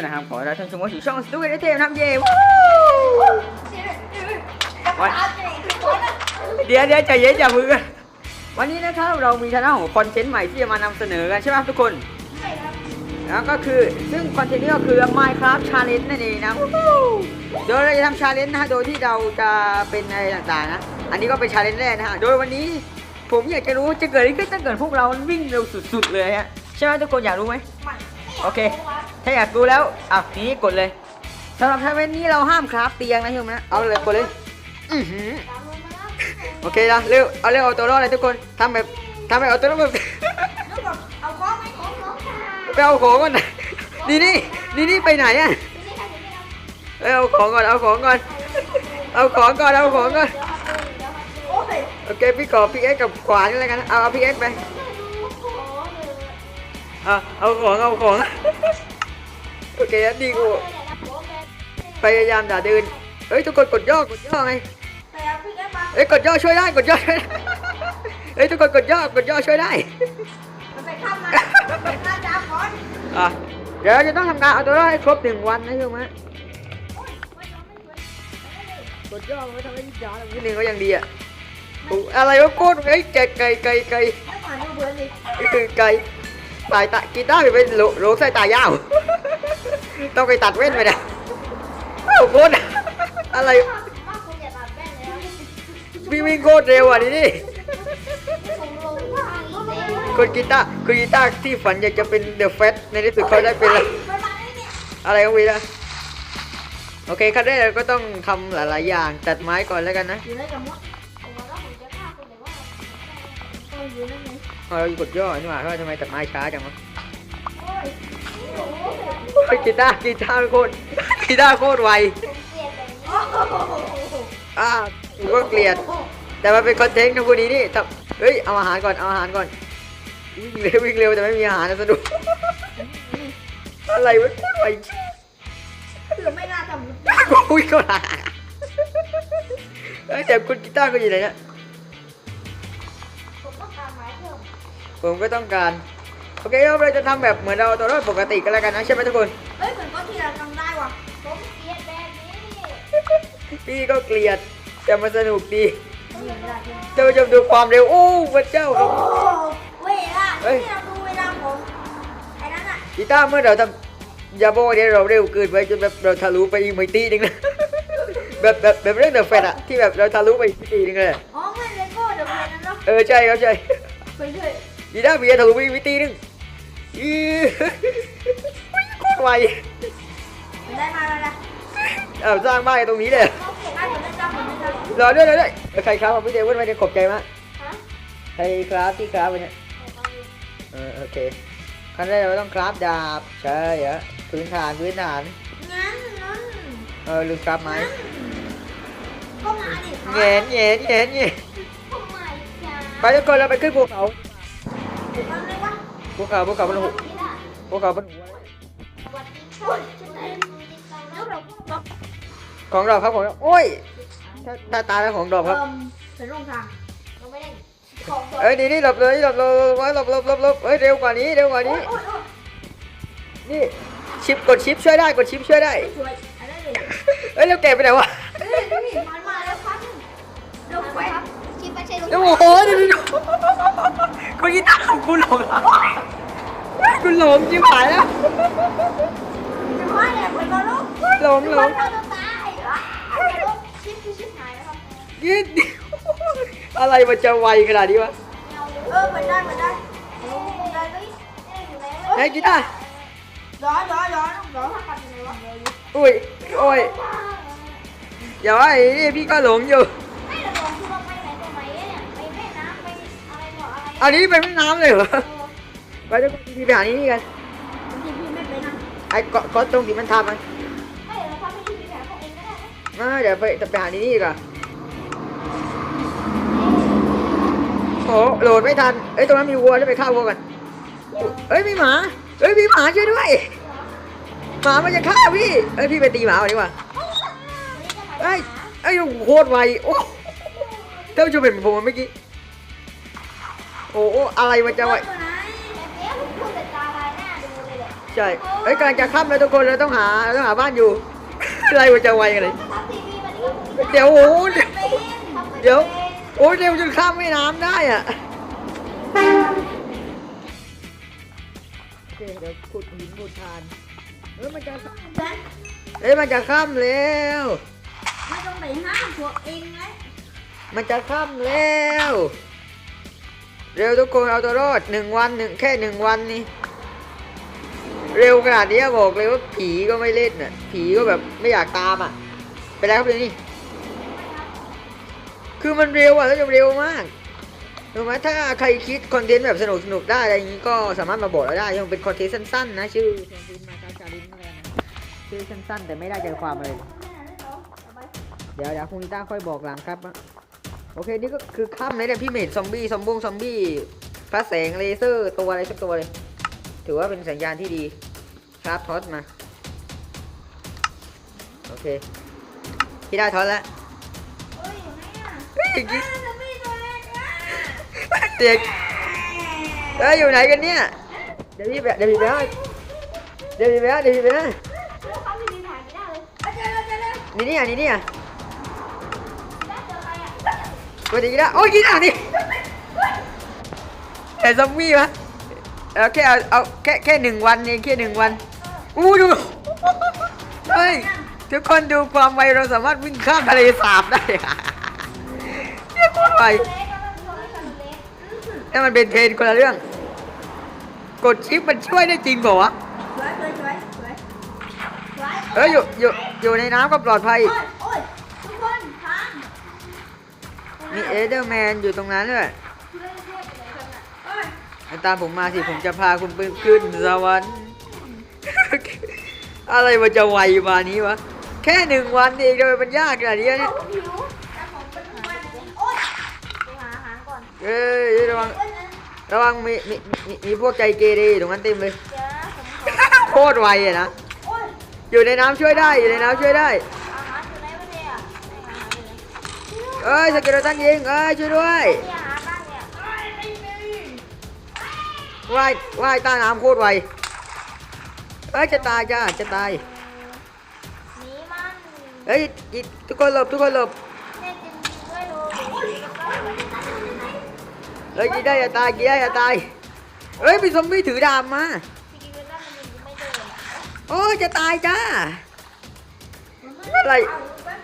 ด้วยนะครับ ขอรับท่านชมว่าสู่ช่องสตูดิโอเทมนะครับเย้วู้วันเดี๋ยวเดี๋ยวใจเย็นอย่ามือกันวันนี้นะครับเรามีช anel ของคอนเทนต์ใหม่ที่จะมานำเสนอกันใช่ไหมครับทุกคนแล้วก็คือซึ่งคอนเทนต์นี้ก็คือ Minecraft Challenge นั่นเองนะวู้ฮู้โดยเราจะทำ Challenge นะฮะโดยที่เราจะเป็นอะไรต่างๆนะ อันนี้ก็เป็น Challenge แรกนะฮะโดยวันนี้ผมอยากจะรู้จะเกิดอะไรขึ้นถ้าเกิดพวกเราวิ่งเร็วสุด ๆ เลยฮะใช่ไหมทุกคนอยากรู้ไหม โอเค ถ้าอยากรู้แล้วอะนี้กดเลยสำหรับ Challenge นี้เราห้ามคราฟเตียงนะทุกคนนะเอาเลยกดเลยอือหือโอเคนะเร็วเอาเร็วเอาตัวรอดเลยทุกคนทำแบบทำแบบเอาตัวรอดแบบเอาของไหมของของไปเอาของก่อนนี่นี่นี่นี่ไปไหนอะเออเอาของก่อนเอาของก่อนเอาของก่อนเอาของก่อนโอเคพี่ขอพี่เอ็กกับขวานนี่แล้วกันเอาเอาพี่เอ็กไป อาเอาของเอาของโอเคดีกูพยายามอย่าเดินเฮ้ยทุกคนกดย่อกดย่อไงแต่เอาพี่แกมาเอ้ยกดย่อช่วยได้กดย่อช่วยได้เฮ้ยทุกคนกดย่อกดย่อช่วยได้มันไปทำมาเป็นอาจารย์ก่อนอะเดี๋ยวเราจะต้องทำการเอาตัวรอดให้ครบหนึ่งวันนะใช่ไหมกดย่อไว้ทำให้ยิ่งยาวนิดนึงก็ยังดีอะโอ้อะไรวะโคตรไอ้ยไก่ไก่ไก่ไก่ไม่ผ่านดูเบื่อสินี่คือไก่ สายตากีตาร์ไปเป็นโลโหลสายตายาว ต้องไปตัดเว้นไปนะโอ้โคตรอะไรวิ่งวิ่งโคตรเร็วอะนี่นี่คนกีตาร์คือกีตาร์ที่ฝันอยากจะเป็นเดอะแฟตในที่สุดเขาได้เป็นแล้วมันมาได้เนี่ยอะไรของวีนะโอเคขั้นแรกเราก็ต้องทำหลายๆอย่างตัดไม้ก่อนแล้วกันนะ อยู่ในกับมดโอ้แล้วผมจะฆ่าคุณแต่ว่าโอ้ยอยู่นั่นไงเอาเรากดย่อนี่หว่าเพราะทำไมตัดไม้ช้าจังวะโอ้ยกีตาร์กีตาร์โคตรกีตาร์โคตรไวอ้โหอ่าผมก็เกลียด แต่มันเป็นคอนเทนต์ของคนนี้นี่ทำเฮ้ยเอาอาหารก่อนเอาอาหารก่อนวิ่งเร็ววิ่งเร็วแต่ไม่มีอาหารนะสนุกอะไรวะโคตรไปคือไม่น่าทำคุยก็หาเฮ้แต่คุณกีตาร์ก็อยู่ไหนเนี่ย ผมก็ต้องการ โอเคครับเราจะทำแบบเหมือนเราตัวรอดปกติกันแล้วกันนะใช่ไหมทุกคน เฮ้ยเหมือนก็ที่เราทำได้ว่ะ ผมเกลียดแบบนี้พี่ก็เกลียดแต่มันสนุกดีนี่ไม่ได้ใช่ไหมท่านผู้ชมดูความเร็วโอ้พระเจ้าคโอ้รับ โหเวลาเฮ้ย ที่เราดูเวลาผมไอ้นั่นอะกีตาร์เมื่อเราทำอย่าบอกว่าเดี๋ยวเราเร็วเกินไปจนแบบเราทะลุไปอีกไม่ตีหนึงนะ แบบแบบแบบเรื่องเดอะแฟตอะที่แบบเราทะลุไปอีกตีหนึงเลยอะอ๋อเมื่อเลโก้เดี๋ยวเรียนนั้นเนาะเออใช่ครับใช่ ไปด้วย กีตาร์เบียร์ทะลุไปอีกไม่ตีหนึงอีโคตรไวมันได้มาแล้วนะเอาสร้างบ้านกันตรงนี้เลยได้ผมได้จำผมได้จำรอด้วยรอด้วยเออใครครับผมพี่เดวิดไว้เนี่ยขอบใจมากฮะใครครับที่ครับวันเนี้ยเออโอเคขั้นแรกเราต้องคราฟดาบใช่เหรอพื้นฐานพื้นฐานงั้นนั้นเออลืมคราฟไม้ก็มาดิเงี้ยเงี้ยเงี้ยเงี้ยทำไมจ้าไปทุกคนเราไปขึ้นภูเขา มันเลยวะภูเขาภูเขาบนหัวภูเขาบนหัววัดดีโอ้ยจุดไหนแล้วเราก็ของเราครับของเราโอ้ยถ้าถ้าตายแล้วของดอกครับเอิ่มเป็นโรงทางเราไม่ได้ของเอ้ยนี่นี่หลบเลยหลบหลบหลบไว้หลบหลบหลบหลบเอ้ยเร็วกว่านี้เร็วกว่านี้โอ้ยโอ้ยนี่ชิปกดชิปช่วยได้กดชิปช่วยได้ช่วยอะไรเลยเอ้ยแล้วแกไปไหนวะเฮ้ยนี่มันมาแล้วครับเดี๋ยวไปครับชิปไปใช่ลูกโอ้โหดูดูดูกู กูหลงแล้วกูหลงจิ้มหายแล้วจะมาเนี่ยคนมาลูกหลงหลงยอะลูกชิปคือชิปหายนะครับยืดอะไรมันจะไวขนาดนี้วะเออเหมือนได้มือนได้ลูกได้เลยอยู่ไหนไอ้ยกีตาร์ย้อนย้อนย้อนย้อนอุ้ยโอ้ยอย่าว่าไอ้พี่ก็หลงอยู่ ออะไรอันนี้ไปแม่น้ำเลยเหรอไปทุกคนพี่ไปหานี่นี่กันบางทีพี่ไม่ไปนะไอ้เกาะเกาะตรงที่มันทำมันไม่เราทำให้พี่แบบพวกเองก็ได้นะมาเดี๋ยวไปไปหานี่นี่ดีกว่อนโอ้โหโหลดไม่ทันเอ้ยตรงนั้นมีวัวจะไปฆ่าวัวกันเอ้ยมีหมาเอ้ยมีหมาช่วยด้วยหมามันจะฆ่าพี่เอ้ยพี่ไปตีหมาก่อนดีกว่าวันนี้จะมาเอ้ยเอ้ยโคตรไวโอ้เท่าจะเป็นผมเมื่อกี้ โอ้โหอะไรมันจะไวตัวไหนแบบนี้พูดแต่ตาลายหน้าดูเลยแหละใช่ช่เอ้ยกำลังจะค่ำแล้วทุกคนเราต้องหาเราต้องหาบ้านอยู่อะไรมันจะไวกันเลยทำทีวีมันก็คงเดี๋ยวโอ้โหเป็นทำไม่เดี๋ยวเป็นโอ้ยเร็วจนข้ามแม่น้ำได้อะโอเคเดี๋ยวขุดหินขุดทานเอ้ยมันจะนะเอ้ยมันจะค่ำแล้วไม่ต้องไปห้ามพวกเองนะมันจะค่ำแล้ว เร็วทุกคนเอาตัวรอดหนึ่งวันหนึ่งแค่หนึ่งวันนี่เร็วขนาดนี้บอกเลยว่าผีก็ไม่เล่นน่ะผีก็แบบไม่อยากตามอะไปแล้วครับเดี๋ยวนี้คือมันเร็วอะแล้วจะเร็วมากถูกไหมถ้าใครคิดคอนเทนต์แบบสนุกสนุกได้อะไรอย่างนี้ก็สามารถมาบอกเราได้ยังเป็นคอนเทนต์สั้นๆนะชื่อคอนเทนต์มาการชาลินอะไรนะชื่อสั้นๆแต่ไม่ได้ใจความอะไรเดี๋ยวเดี๋ยวคุณต้าค่อยบอกหลังครับ โอเค นี่ก็คือค่ำเลยเนี่ยพี่เมดซอมบี้ซอมบงซอมบี้พระแสงเลเซอร์ตัวอะไรสักตัวเลย ถือว่าเป็นสัญญาณที่ดีชาร์ปทอสมา โอเค พี่ได้ทอสแล้วเอ้ยอยู่ไหนอะเฮ้ยกิ๊กอ้าวทำไมตัวเล็กอะเด็กเอ้ยอยู่ไหนกันเนี่ย เดี๋ยวพี่ไปเดี๋ยวพี่ไปให้เดี๋ยวพี่ไปให้เดี๋ยวพี่ไปให้แล้วเขาไม่มีถ่ายไม่ได้เลยเอาเจอแล้วเจอแล้วนี่เนี่ยนี่เนี่ย สวัสดีนะโอ้ยกินอะนี่แต่ซอมบี้วะเอาแค่เอาเอาแค่แค่หนึ่งวันเองแค่หนึ่งวันอู้ดูเฮ้ยทุกคนดูความไวเราสามารถวิ่งข้ามทะเลสาบได้เรียกว่าไวตัวเล็กแล้วมันตัวเล็กกับตัวเล็กอื้อหือนั่นมันเป็นเทรนคนละเรื่อง กดชิปมันช่วยได้จริงเปล่าวะสวยสวยสวยสวยสวยเอ้ยอยู่อยู่อยู่ในน้ำก็ปลอดภัย มีเอเดอร์แมนอยู่ตรงนั้นด้วยทุเรศเทพไปไหนกันอะโอ้ยให้ตามผมมาสิ ผมจะพาคุณไปขึ้นสวรรค์ อะไรมันจะไวมานี้วะ แค่หนึ่งวันเองทำไมมันยากขนาดนี้เนี่ยผมหิวแต่ผมเป็นวันนี้โอ๊ยไปหาอาหารก่อนเอ้ยระวังเอ้ยนะระวังมีมีมีมีพวกใจเกเรอยู่ตรงนั้นเต็มเลยเดี๋ยวนะผมขอโคตรไวอะนะโอ๊ยอยู่ในน้ำช่วยได้ อยู่ในน้ำช่วยได้ เอ้ยสเกลตันยิงเอ้ยช่วยด้วยว่ายว่ายใต้น้ำโคตรไวเอ้ยจะตายจ้าจะตายเอ้ยทุกคนหลบทุกคนหลบเอ้ยกีได้อย่าตายกีได้อย่าตายเอ้ยมีซอมบี้ถือดาบมาโอ้จะตายจ้าอะไร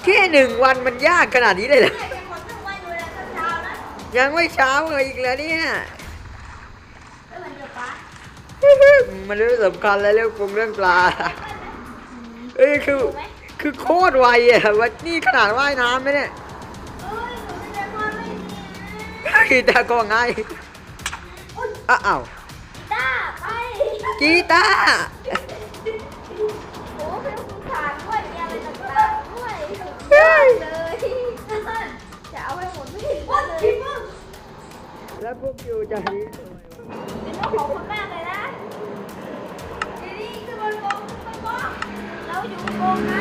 แค่หนึ่งวันมันยากขนาดนี้เลยเหรอเนี่ยเป็นคนที่ไม่ดูแลต้นเช้านะยังไม่เช้าเลยอีกแล้วเนี่ยเอ้ยมันเดือดปะมันเรื่องสำคัญแล้วเรื่องปรุงเรื่องปลาเอ้ยคือถูกไหมคือโคตรไวอะว่านี่ขนาดว่ายน้ำไหมเนี่ยเอ้ยหนูจะเดินมาไม่ดีนะกีตาร์ก็ง่ายอ้าวต้าไปกีตาร์ เลยจะเอาให้หมดไม่ถึงเลยแล้วพวกอยู่จะนี้เป็นเรื่องของคุณมากเลยนะทีนี้คือบนบกบนบกเราอยู่บนไง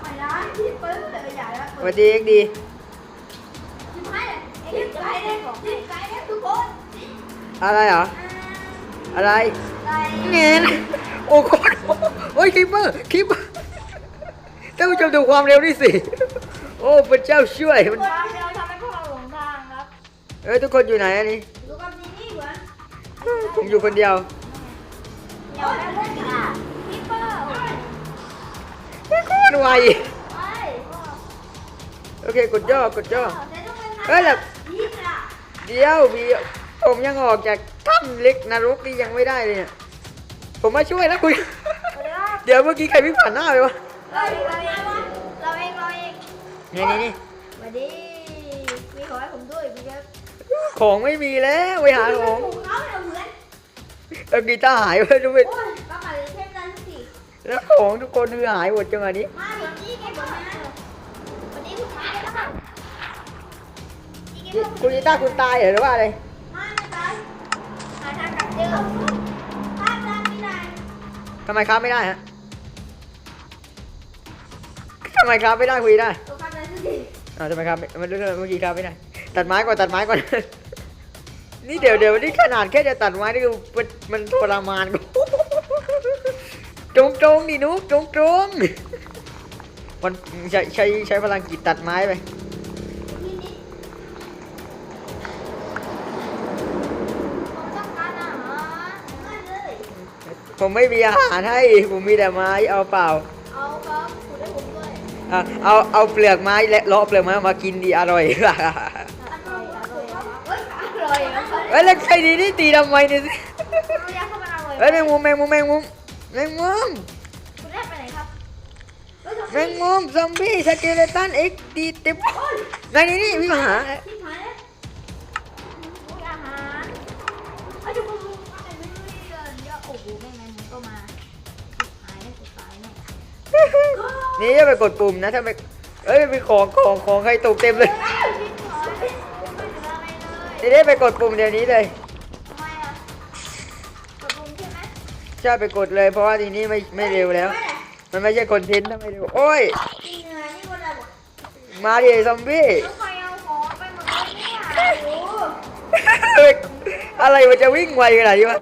ไม่ได้ที่เปิ้ลเลยใหญ่แล้วสวัสดีเอ็กดีทิมให้เลยทิมไกด์เลยทิมไกด์เลยทุกคนอะไรเหรออะไรไกด์เงี้ยโอ้โหโอ้ยคิปเปอร์คิปเปอร์ ท่านผู้ชมดูความเร็วนี่สิ โอ้พระเจ้าช่วยมันความเร็วทำให้พวกเราหลงทางครับเอ้ยทุกคนอยู่ไหนอันนี้ดูกับนี่นี่เหมือนผมอยู่คนเดียวเดี๋ยวนะเพื่อนค่ะทิปเปอร์โคตรไวไปโอเคกดย่อกดย่อ แต่ต้องเป็นเอ้ยแบบยี่สิบอะเดี๋ยวพี่ผมยังออกจากถ้ำเล็กนรกนี่ยังไม่ได้เลยเนี่ยผมมาช่วยนะคุณ เดี๋ยวเมื่อกี้ใครวิ่งผ่านหน้าไปวะ เราเองเราเองเราเองเราเองนี่นี่นี่สวัสดีมีขอให้ผมด้วยพี่เจ๊ของไม่มีแล้วไปหาของผมเขาเนี่ยเหมือนเออกีตาร์หายไปดูไปโอ้ยก็มาเลยเช่นนั้นสิแล้วของทุกคนคือหายหมดจังหวะนี้มาวันนี้แกบอกนะวันนี้คุณมาเลยนะครับคุณกีตาร์คุณตายเหรอหรือว่าอะไรมาไม่ตายหาทางกลับเจอภาพด้านนี้ได้ทำไมครับไม่ได้ฮะ ทำไมครับไม่ได้คุยได้ตัวภาพนั้นสิอ้าวทำไมครับไม่มันเรื่องเมื่อกี้ครับไม่ได้ ตัดไม้ก่อนตัดไม้ก่อน นี่เดี๋ยวเดี๋ยวนี่ขนาดแค่จะตัดไม้นี่คือมันมันทรมานกูตรงตรงๆดินุกตรงตรงๆมันใช้ใช้ใช้พลังจิตตัดไม้ไปนี่นี่ผมต้องการอาหารนั่นเลยผมไม่มีอาหารให้ ผมมีแต่ไม้เอาเปล่า เอาเอาเปลือกไม้และเลาะเปลือกไม้มากินดีอร่อยอร่อยอร่อยครับเฮ้ยอร่อยครับเอ้ยแล้วใครดีนี่ตีทำไมเนี่ยสิเอายาเข้ามาอร่อยเอ้ยแมงมุมแมงมุมแมงมุมแมงมุมคุณได้ไปไหนครับเฮ้ยแมงมุมซอมบี้สเกเลตันเอ็กดีเต็มในนี่นี่พี่มาหา นี่ยนี่อย่าไปกดปุ่มนะถ้าไปเอ้ยไปของของของใครตกเต็มเลยไม่เหลืออะไรเลยนี่ได้ไปกดปุ่มเดี๋ยวนี้เลยทำไมอะกดปุ่มใช่ไหมใช่ไปกดเลย เพราะว่าทีนี้ไม่ไม่เร็วแล้ว มันไม่ใช่คอนเทนต์ถ้าไม่เร็วโอ้ยนี่เนื้อนี่คนอะไรบอกมาดิซอมบี้แล้วใครเอาของไปหมดเลยเนี่ยโอ้โหเฮ้ยอะไรมันจะวิ่งไวขนาดนี้วะ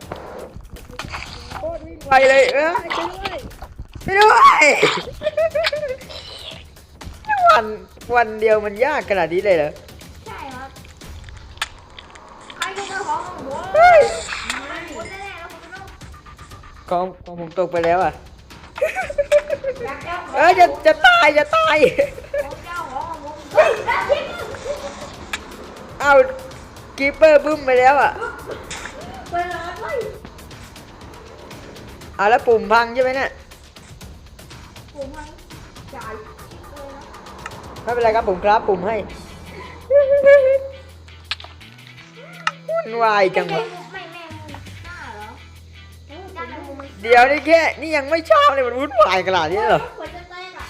โคตรวิ่งไวเลยเออ ช่วยด้วยช่วยด้วย วันวันเดียวมันยากขนาดนี้เลยเหรอ ใช่ครับใครจะมาของของผมเฮ้ยคุณแน่ๆแล้วคุณต้องของของผมตกไปแล้วอะ อยากจะขอเอ้ยจะจะตายจะตายของเจ้าของของผมเฮ้ยได้ทิ้งเอากีเปอร์บึ้มไปแล้วอะ ไปเลยเฮ้ยเอาแล้วปุ่มพังใช่ไหมเนี่ย ไม่เป็นไรครับผมครับปุ่มให้วุ่นวายจังวะไม่แม่งหน้าเหรอโอ้ยจ้าแมงมุมมันเดี๋ยวนี่แค่นี่ยังไม่เช้าเลยมันวุ่นวายขนาดนี้เหรอควรจะแตกอะ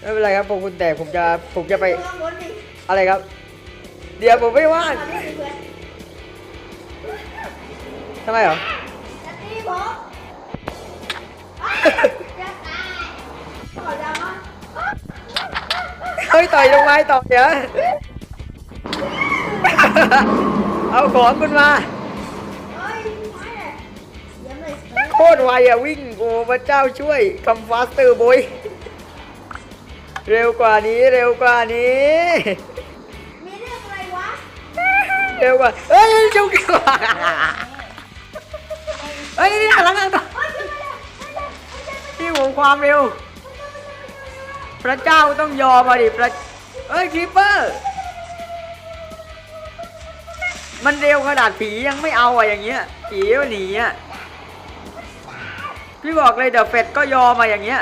ไม่เป็นไรครับผมคุณแต่ผมจะผมจะไปดูข้างบนดิอะไรครับ เดี๋ยวผมไม่ว่างขอโทษดิเพื่อนทำไมเหรอจะตีผม ต่อยลงไม้ต่อยเหรอเอาของคุณมาเฮ้ยไม่เลยเดี๋ยวเลยโคตรไวอะวิ่งโอ้พระเจ้าช่วยคำฟาสเตอร์บอยเร็วกว่านี้เร็วกว่านี้มีเรื่องอะไรวะเร็วกว่าเอ้ยจุกกว่าเฮ้ยนี่หลังหลังต่อเฮ้ยช่วยมาเลยไม่ได้ไม่ได้ที่ผมความเร็ว พระเจ้าต้องยอมมาดิพระ เอ้ยคีเปอร์ มันเร็วขนาดผียังไม่เอาอะอย่างเงี้ย ผีวันหนีอะพี่บอกเลยเดอะเฟดก็ยอมมาอย่างเงี้ย